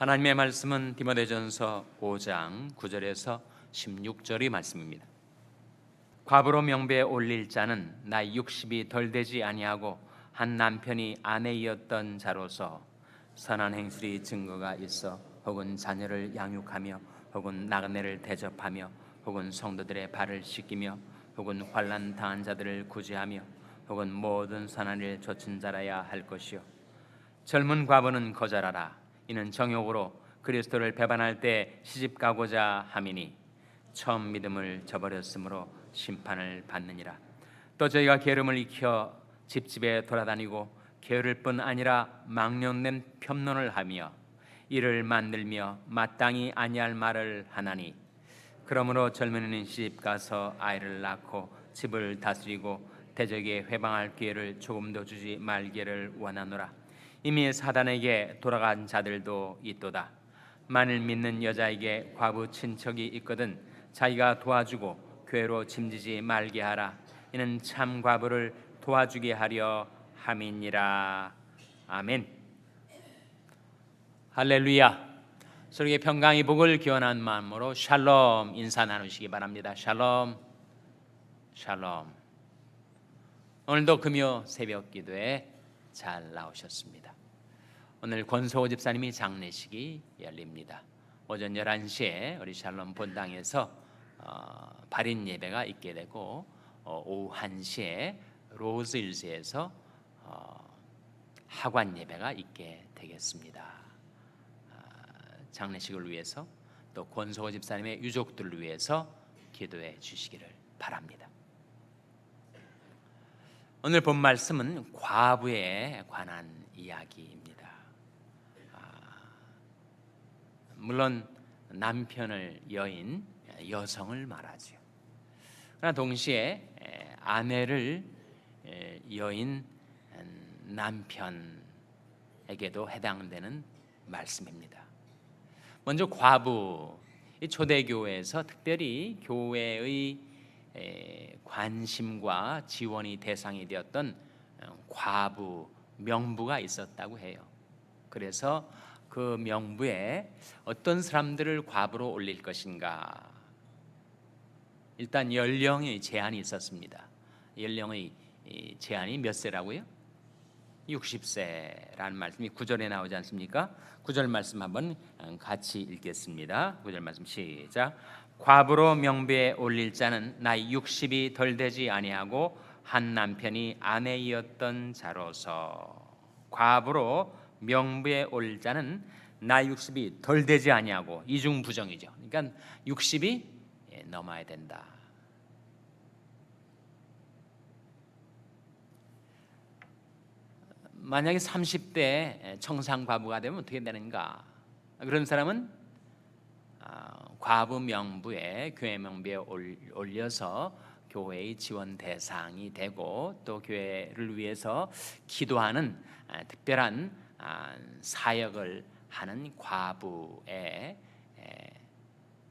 하나님의 말씀은 디모데전서 5장 9절에서 16절의 말씀입니다. 과부로 명배에 올릴 자는 나이 60이 덜 되지 아니하고 한 남편이 아내이었던 자로서 선한 행실이 증거가 있어 혹은 자녀를 양육하며 혹은 나그네를 대접하며 혹은 성도들의 발을 씻기며 혹은 환난 당한 자들을 구제하며 혹은 모든 선한 일 좇은 자라야 할 것이요 젊은 과부는 거절하라 이는 정욕으로 그리스도를 배반할 때 시집 가고자 함이니 처음 믿음을 저버렸으므로 심판을 받느니라. 또 저희가 게으름을 익혀 집집에 돌아다니고 게으를 뿐 아니라 망령된 편론을 하며 이를 만들며 마땅히 아니할 말을 하나니 그러므로 젊은이는 시집 가서 아이를 낳고 집을 다스리고 대적에 회방할 기회를 조금도 주지 말기를 원하노라 이미 사단에게 돌아간 자들도 있도다. 만일 믿는 여자에게 과부 친척이 있거든 자기가 도와주고 교회로 짐지지 말게 하라. 이는 참 과부를 도와주게 하려 함이니라. 아멘. 할렐루야. 서로에게 평강의 복을 기원한 마음으로 샬롬 인사 나누시기 바랍니다. 샬롬. 샬롬. 오늘도 금요 새벽 기도에 잘 나오셨습니다 오늘 권소호 집사님이 장례식이 열립니다 오전 11시에 우리 샬롬 본당에서 어, 발인 예배가 있게 되고 어, 오후 1시에 로즈힐스에서 어, 하관 예배가 있게 되겠습니다. 아, 장례식을 위해서 또 권소호 집사님의 유족들을 위해서 기도해 주시기를 바랍니다. 오늘 본 말씀은 과부에 관한 이야기입니다. 아, 물론 남편을 여인 여성을 말하죠. 그러나 동시에 에, 아내를 에, 여인 음, 남편에게도 해당되는 말씀입니다. 먼저 과부 이 초대교회에서 특별히 교회의 에, 관심과 지원이 대상이 되었던 어, 과부 명부가 있었다고 해요. 그래서 그 명부에 어떤 사람들을 과부로 올릴 것인가 일단 연령의 제한이 있었습니다. 연령의 이 제한이 몇 세라고요? 60세라는 말씀이 9절에 나오지 않습니까? 9절 말씀 한번 같이 읽겠습니다. 9절 말씀 시작. 과부로 명배에 올릴 자는 나이 60이 덜 되지 아니하고 한 남편이 아내이었던 자로서 과부로 명부에 올 자는 나이 60이 덜 되지 아니하고 이중 부정이죠. 그러니까 60이 넘어야 된다. 만약에 30대 청상 과부가 되면 어떻게 되는가? 그런 사람은 아, 과부 명부에 교회 명부에 올려서 교회의 지원 대상이 되고 또 교회를 위해서 기도하는 아, 특별한 아, 사역을 하는 과부에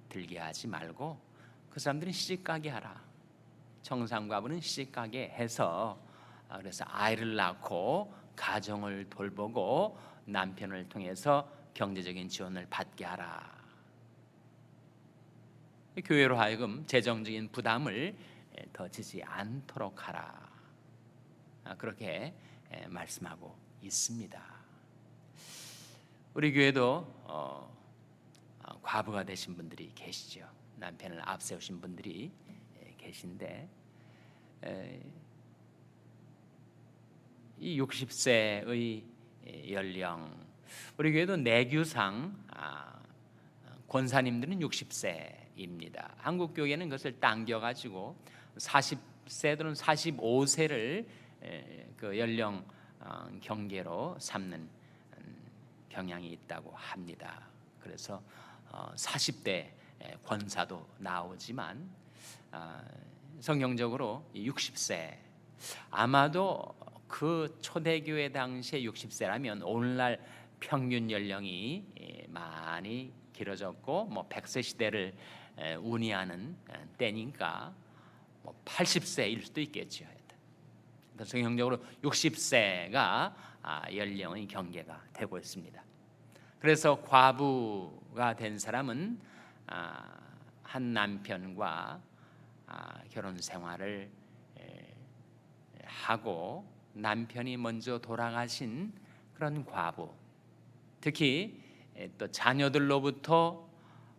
들게 하지 말고 그 사람들은 시집 가게 하라. 청상과부는 시집 가게 해서 그래서 아이를 낳고 가정을 돌보고 남편을 통해서 경제적인 지원을 받게 하라. 교회로 하여금 재정적인 부담을 더 지지 않도록 하라. 아, 그렇게 말씀하고 있습니다. 우리 교회도 어, 아, 과부가 되신 분들이 계시죠. 남편을 앞세우신 분들이 계신데 이 60세의 연령 우리 교회도 내규상 아, 권사님들은 60세 입니다. 한국 교회는 그것을 당겨 가지고 40세 또는 45세를 그 연령 어, 경계로 삼는 음, 경향이 있다고 합니다. 그래서 40대 어, 권사도 나오지만 아, 성경적으로 60세 아마도 그 초대교회 당시에 60세라면 오늘날 평균 연령이 예, 많이 길어졌고 뭐 100세 시대를 운이하는 때니까 뭐 80세일 수도 있겠죠. 성경적으로 60세가 아, 연령의 경계가 되고 있습니다. 그래서 과부가 된 사람은 아, 한 남편과 아, 결혼 생활을 에, 하고 남편이 먼저 돌아가신 그런 과부, 특히 에, 또 자녀들로부터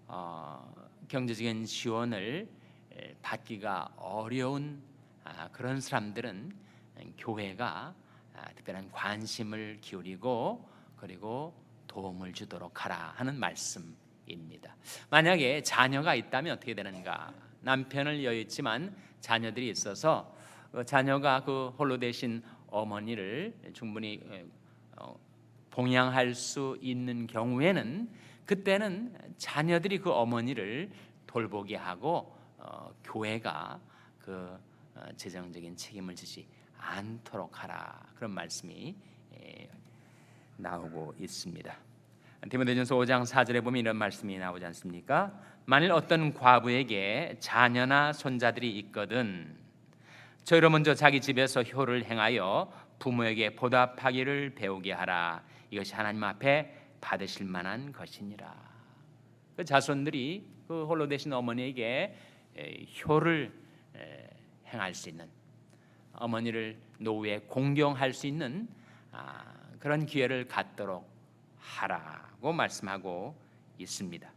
어, 경제적인 지원을 에, 받기가 어려운 아, 그런 사람들은 교회가 아, 특별한 관심을 기울이고 그리고 도움을 주도록 하라 하는 말씀입니다. 만약에 자녀가 있다면 어떻게 되는가? 남편을 여있지만 자녀들이 있어서 그 자녀가 그 홀로 되신 어머니를 충분히 어, 봉양할 수 있는 경우에는 그때는 자녀들이 그 어머니를 돌보게 하고 어, 교회가 그 어, 재정적인 책임을 지지 않도록 하라 그런 말씀이 에, 나오고 있습니다. 디모데전서 5장 4절에 보면 이런 말씀이 나오지 않습니까? 만일 어떤 과부에게 자녀나 손자들이 있거든 저희로 먼저 자기 집에서 효를 행하여 부모에게 보답하기를 배우게 하라. 이것이 하나님 앞에 받으실 만한 것이니라. 그 자손들이 그 홀로 되신 어머니에게 에, 효를 에, 행할 수 있는 어머니를 노후에 공경할 수 있는 아, 그런 기회를 갖도록 하라고 말씀하고 있습니다.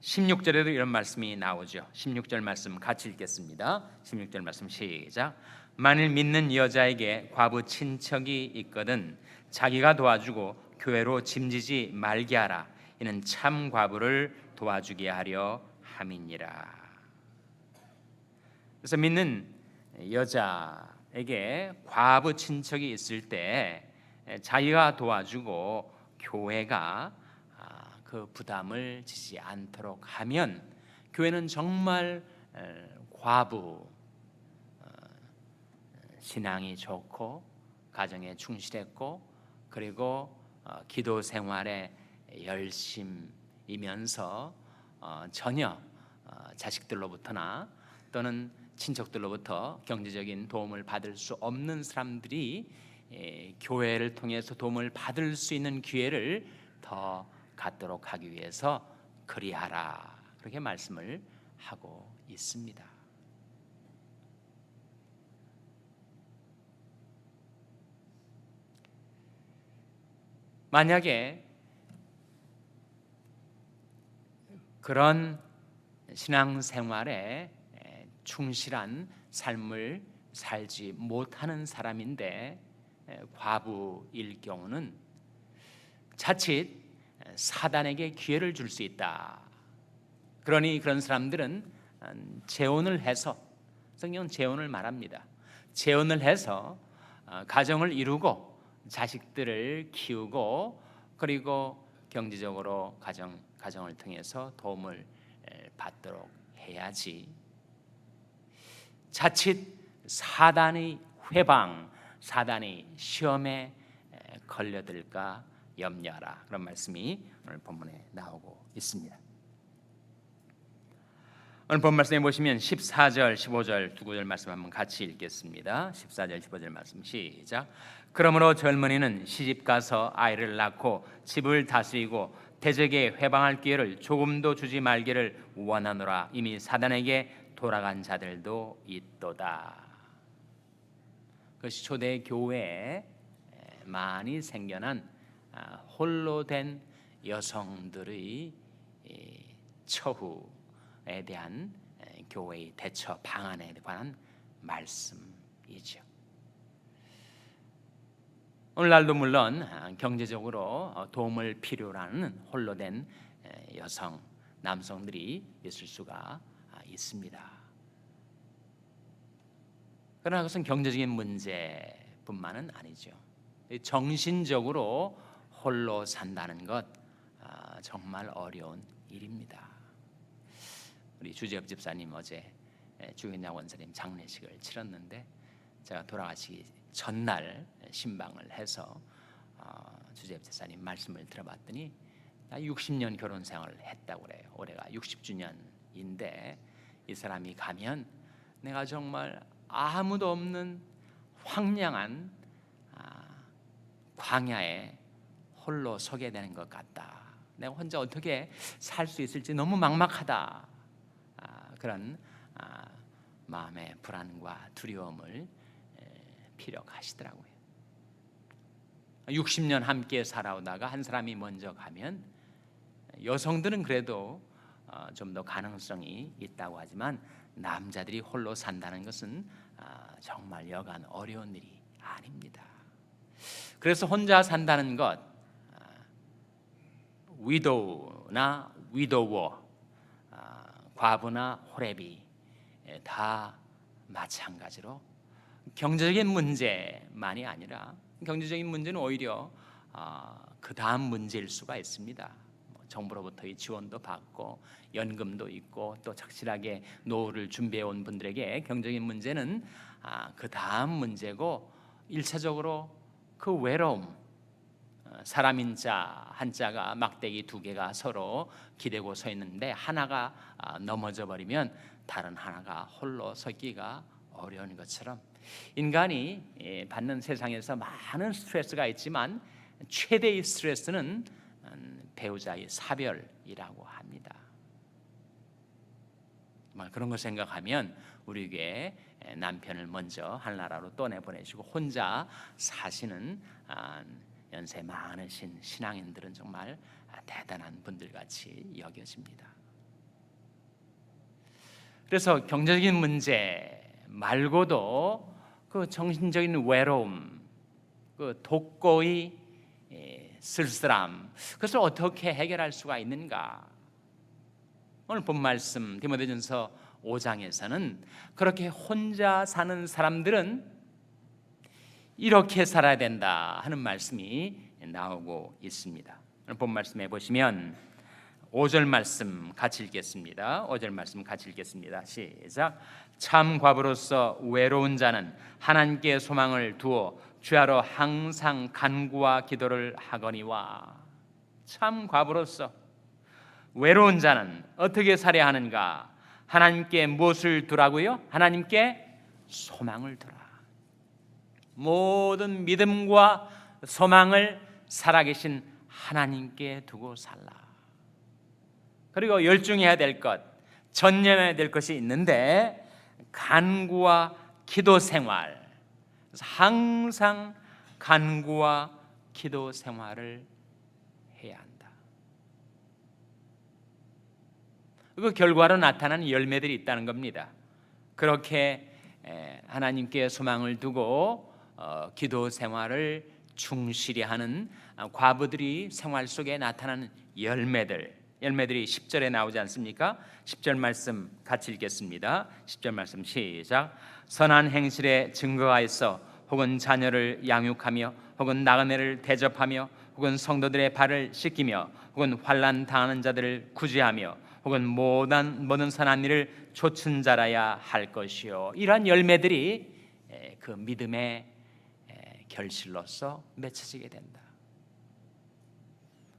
16절에도 이런 말씀이 나오죠. 16절 말씀 같이 읽겠습니다. 16절 말씀 시작. 만일 믿는 여자에게 과부 친척이 있거든 자기가 도와주고 교회로 짐지지 말게 하라. 이는 참 과부를 도와주게 하려 함이니라. 그래서 믿는 여자에게 과부 친척이 있을 때 자기가 도와주고 교회가 아, 그 부담을 지지 않도록 하면 교회는 정말 과부 어, 신앙이 좋고 가정에 충실했고 그리고 어, 기도 생활에 열심이면서 어, 전혀 자식들로부터나 또는 친척들로부터 경제적인 도움을 받을 수 없는 사람들이 예, 교회를 통해서 도움을 받을 수 있는 기회를 더 갖도록 하기 위해서 그리하라 그렇게 말씀을 하고 있습니다. 만약에 그런 신앙생활에 충실한 삶을 살지 못하는 사람인데 과부일 경우는 자칫 사단에게 기회를 줄 수 있다. 그러니 그런 사람들은 음, 재혼을 해서 성경은 재혼을 말합니다. 재혼을 해서 어, 가정을 이루고 자식들을 키우고 그리고 경제적으로 가정 가정을 통해서 도움을 받도록 해야지. 자칫 사단의 회방, 사단의 시험에 걸려들까 염려하라. 그런 말씀이 오늘 본문에 나오고 있습니다. 오늘 본 말씀에 보시면 14절, 15절 두 구절 말씀 한번 같이 읽겠습니다. 14절, 15절 말씀 시작. 그러므로 젊은이는 시집 가서 아이를 낳고 집을 다스리고 대적에 회방할 기회를 조금도 주지 말기를 원하노라. 이미 사단에게 돌아간 자들도 있도다. 그것이 초대 교회에 많이 생겨난 아, 홀로 된 여성들의 처후 에 대한 교회의 대처 방안에 관한 말씀이죠. 오늘날도 물론 아, 경제적으로 어, 도움을 필요로 하는 홀로 된 여성, 남성들이 있을 수가 아, 있습니다. 그러나 그것은 경제적인 문제뿐만은 아니죠. 정신적으로 홀로 산다는 것 아, 정말 어려운 일입니다. 우리 주재엽 집사님 어제 주인양 원사님 장례식을 치렀는데 제가 돌아가시기 전날 신방을 해서 어, 주재엽 집사님 말씀을 들어봤더니 나 60년 결혼 생활을 했다고 그래요. 올해가 60주년인데 이 사람이 가면 내가 정말 아무도 없는 황량한 광야에 홀로 서게 되는 것 같다. 내가 혼자 어떻게 살 수 있을지 너무 막막하다. 아, 그런 아, 마음의 불안과 두려움을 에, 피력하시더라고요. 60년 함께 살아오다가 한 사람이 먼저 가면 여성들은 그래도 어, 좀더 가능성이 있다고 하지만 남자들이 홀로 산다는 것은 아, 정말 여간 어려운 일이 아닙니다. 그래서 혼자 산다는 것 아, 위도우나 위도워 아, 과부나 호레비 예, 다 마찬가지로 경제적인 문제만이 아니라 경제적인 문제는 오히려 그 다음 문제일 수가 있습니다. 뭐 정부로부터의 지원도 받고 연금도 있고 또 착실하게 노후를 준비해 온 분들에게 경제적인 문제는 그 다음 문제고 일차적으로 그 외로움 어, 사람인 자 한자가 막대기 두 개가 서로 기대고 서 있는데 하나가 아, 넘어져 버리면 다른 하나가 홀로 서기가 어려운 것처럼 인간이 예, 받는 세상에서 많은 스트레스가 있지만 최대의 스트레스는 음, 배우자의 사별이라고 합니다. 그런 걸 생각하면 우리에게 남편을 먼저 한나라로 떠내보내시고 혼자 사시는 아, 연세 많으신 신앙인들은 정말 대단한 분들 같이 여겨집니다. 그래서 경제적인 문제 말고도 그 정신적인 외로움, 그 독고의 예, 쓸쓸함, 그것을 어떻게 해결할 수가 있는가? 오늘 본 말씀 디모데전서 5장에서는 그렇게 혼자 사는 사람들은 이렇게 살아야 된다 하는 말씀이 나오고 있습니다. 본 말씀해 보시면 5절 말씀 같이 읽겠습니다. 5절 말씀 같이 읽겠습니다. 시작. 참 과부로서 외로운 자는 하나님께 소망을 두어 주야로 항상 간구와 기도를 하거니와 참 과부로서 외로운 자는 어떻게 살아야 하는가? 하나님께 무엇을 두라고요? 하나님께 소망을 두라. 모든 믿음과 소망을 살아계신 하나님께 두고 살라. 그리고 열중해야 될 것, 전념해야 될 것이 있는데 간구와 기도 생활. 항상 간구와 기도 생활을 해야 한다. 그 결과로 나타나는 열매들이 있다는 겁니다. 그렇게 하나님께 소망을 두고 어, 기도 생활을 충실히 하는 과부들이 생활 속에 나타나는 열매들 열매들이 10절에 나오지 않습니까? 10절 말씀 같이 읽겠습니다. 10절 말씀 시작. 선한 행실에 있어 혹은 자녀를 양육하며 혹은 나그네를 대접하며 혹은 성도들의 발을 씻기며 혹은 환난 당하는 자들을 구제하며 혹은 모든 모든 선한 일을 좇은 자라야 할 것이요. 이러한 열매들이 그 믿음의 결실로서 맺혀지게 된다.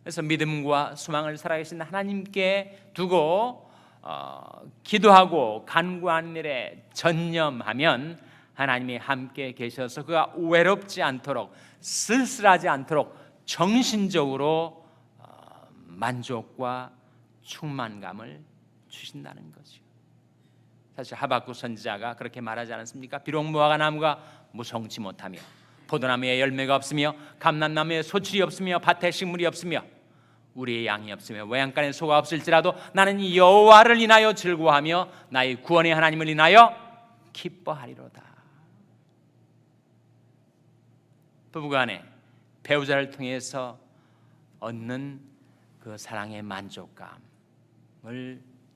그래서 믿음과 소망을 살아계신 하나님께 두고 어, 기도하고 간구하는 일에 전념하면 하나님이 함께 계셔서 그가 외롭지 않도록 쓸쓸하지 않도록 정신적으로 어, 만족과 충만감을 주신다는 거죠. 사실 하박국 선지자가 그렇게 말하지 않았습니까? 비록 무화과 나무가 무성치 못하며 포도나무에 열매가 없으며 감람나무에 소출이 없으며 밭에 식물이 없으며 우리의 양이 없으며 외양간에 소가 없을지라도 나는 여호와를 인하여 즐거워하며 나의 구원의 하나님을 인하여 기뻐하리로다. 부부간에 배우자를 통해서 얻는 그 사랑의 만족감을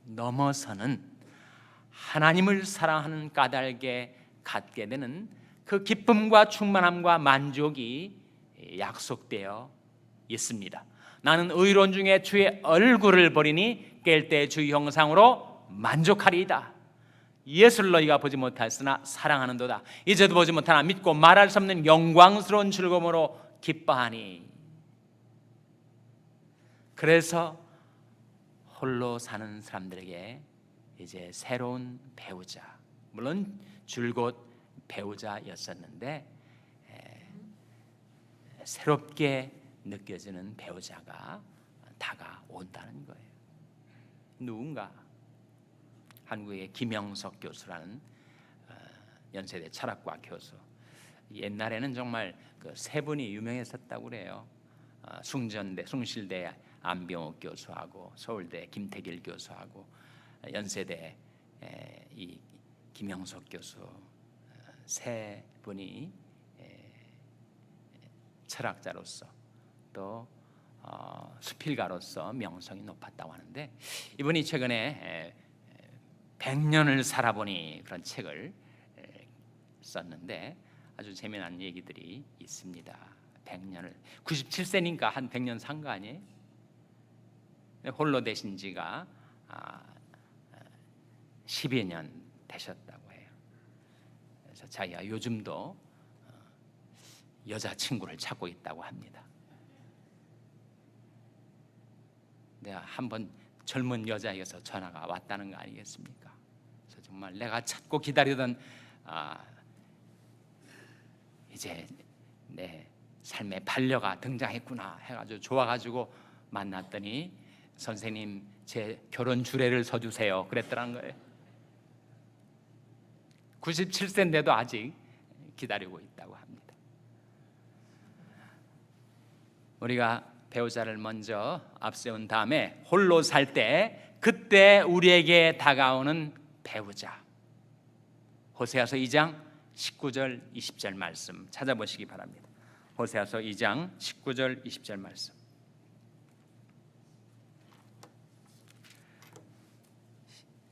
넘어서는 하나님을 사랑하는 까닭에 갖게 되는 그 기쁨과 충만함과 만족이 약속되어 있습니다. 나는 의로운 중에 주의 얼굴을 보리니 깰 때 주의 형상으로 만족하리이다. 예수를 너희가 보지 못하였으나 사랑하는도다. 이제도 보지 못하나 믿고 말할 수 없는 영광스러운 즐거움으로 기뻐하니. 그래서 홀로 사는 사람들에게 이제 새로운 배우자, 물론 줄곧 배우자였었는데 새롭게 느껴지는 배우자가 다가온다는 거예요. 누군가 한국의 김영석 교수라는 어, 연세대 철학과 교수. 옛날에는 정말 그 세 분이 유명했었다고 그래요. 어, 숭전대, 숭실대 안병옥 교수하고 서울대 김태길 교수하고 연세대 에, 이 김영석 교수 어, 세 분이 에, 철학자로서 또 어, 수필가로서 명성이 높았다고 하는데 이분이 최근에 에, 에, 100년을 살아보니 그런 책을 에, 썼는데 아주 재미난 얘기들이 있습니다. 100년을 97세니까 한 100년 산 거 아니에요? 홀로 되신 지가 아, 12년 되셨다고 해요. 그래서 자기가 요즘도 어, 여자친구를 찾고 있다고 합니다. 내가 한번 젊은 여자에게서 전화가 왔다는 거 아니겠습니까? 그래서 정말 내가 찾고 기다리던 아, 이제 내 삶의 반려가 등장했구나 해가지고 좋아가지고 만났더니 선생님 제 결혼 주례를 서주세요 그랬더란 거예요 97세인데도 아직 기다리고 있다고 합니다 우리가 배우자를 먼저 앞세운 다음에 홀로 살 때 그때 우리에게 다가오는 배우자 호세아서 2장 19절 20절 말씀 찾아보시기 바랍니다. 호세아서 2장 19절 20절 말씀.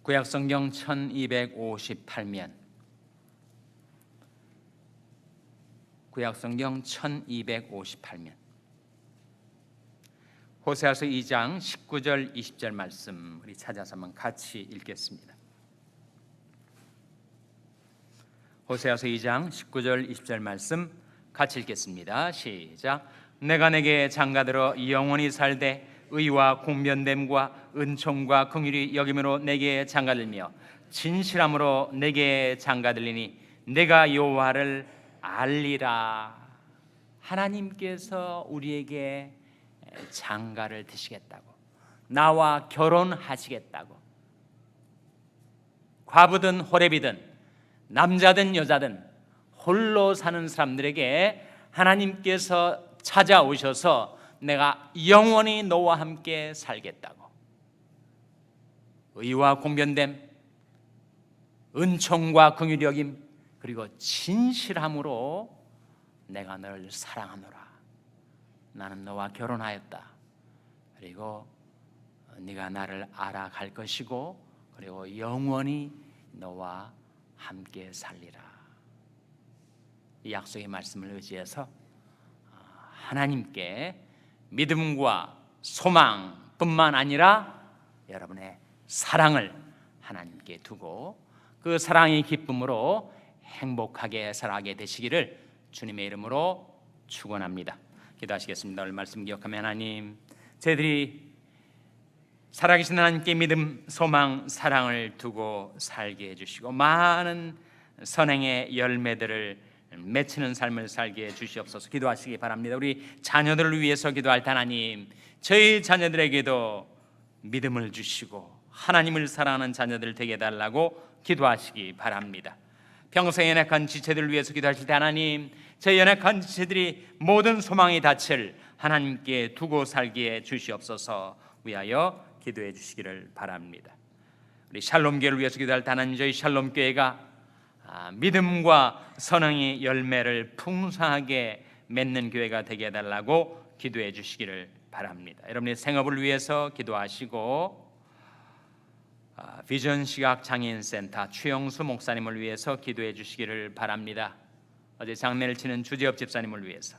구약 성경 1258면 구약 성경 1258면 호세아서 2장 19절 20절 말씀 우리 찾아서 한번 같이 읽겠습니다. 호세아서 2장 19절 20절 말씀 같이 읽겠습니다. 시작. 내가 내게 장가들어 영원히 살되 의와 공변됨과 은총과 긍휼이 여김으로 내게 장가들며 진실함으로 내게 장가들리니 내가 여호와를 알리라. 하나님께서 우리에게 장가를 드시겠다고 나와 결혼하시겠다고 과부든 호reb이든 남자든 여자든 홀로 사는 사람들에게 하나님께서 찾아오셔서 내가 영원히 너와 함께 살겠다고 의와 공변됨 은총과 여김 그리고 진실함으로 내가 너를 사랑하노라 나는 너와 결혼하였다 그리고 네가 나를 알아갈 것이고 그리고 영원히 너와 함께 살리라. 이 약속의 말씀을 의지해서 하나님께 믿음과 소망뿐만 아니라 여러분의 사랑을 하나님께 두고 그 사랑의 기쁨으로 행복하게 살아가게 되시기를 주님의 이름으로 축원합니다. 기도하시겠습니다. 오늘 말씀 기억하며 하나님, 저희들이 살아계신 하나님께 믿음, 소망, 사랑을 두고 살게 해주시고 많은 선행의 열매들을 맺히는 삶을 살게 해주시옵소서 기도하시기 바랍니다 우리 자녀들을 위해서 기도할 때 하나님 저희 자녀들에게도 믿음을 주시고 하나님을 사랑하는 자녀들 되게 해달라고 기도하시기 바랍니다 평생 연약한 지체들을 위해서 기도하실 때 하나님 저 연약한 지체들이 모든 소망이 닿칠 하나님께 두고 살게 주시옵소서 위하여 기도해 주시기를 바랍니다. 우리 샬롬 교회를 위해서 기도할 하나님 저희 샬롬 교회가 아, 믿음과 선행의 열매를 풍성하게 맺는 교회가 되게 해달라고 기도해 주시기를 바랍니다. 여러분의 생업을 위해서 기도하시고 아, 비전 시각 장애인 센터 최영수 목사님을 위해서 기도해 주시기를 바랍니다. 어제 장례를 치는 주재엽 집사님을 위해서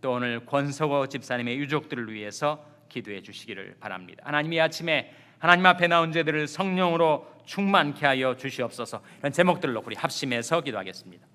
또 오늘 권석호 집사님의 유족들을 위해서 기도해 주시기를 바랍니다. 하나님이 아침에 하나님 앞에 나온 자들을 성령으로 충만케 하여 주시옵소서. 이런 제목들로 우리 합심해서 기도하겠습니다.